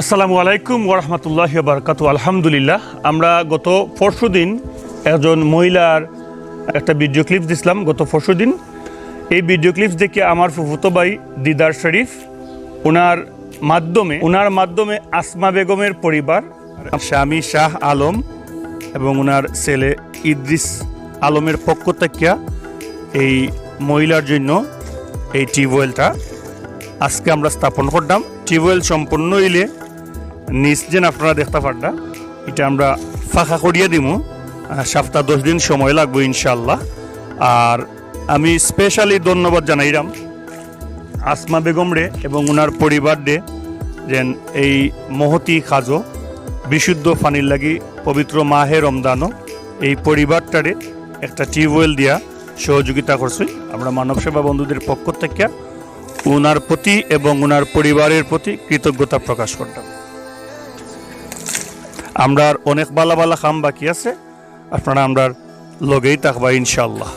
আসসালামু আলাইকুম ওরহমতুল্লাহ বারকাতু। আলহামদুলিল্লাহ, আমরা গত পরশু দিন একজন মহিলার একটা ভিডিও ক্লিপস দিছিলাম, গত পরশু দিন। এই ভিডিও ক্লিপস দেখে আমার ফুফুতো ভাই দিদার শরীফ ওনার মাধ্যমে ওনার মাধ্যমে আসমা বেগমের পরিবার স্বামী শাহ আলম এবং ওনার ছেলে ইদ্রিস আলমের পক্ষ থেকে এই মহিলার জন্য এই টিউবওয়েলটা আজকে আমরা স্থাপন করলাম। টিউবওয়েল সম্পূর্ণ হইলে নিচ যেন আপনারা দেখতে পারডা এটা আমরা ফাঁকা করিয়া আহ, সপ্তাহ দশ দিন সময় লাগবে ইনশাল্লাহ আর আমি স্পেশালি ধন্যবাদ জানাইলাম আসমা বেগম রে এবং ওনার পরিবার রে যেন এই মহতি খাজো বিশুদ্ধ পানির লাগি পবিত্র মাহে রমদানও এই পরিবারটারে একটা টিউবওয়েল দিয়া সহযোগিতা করছি। আমরা মানব সেবা বন্ধুদের পক্ষ থেকে ওনার প্রতি এবং ওনার পরিবারের প্রতি কৃতজ্ঞতা প্রকাশ করলাম আমরা অনেক বালা বালা খাম বাকি আছে। আপনারা আমরা লগেই থাকবা ইনশাল্লাহ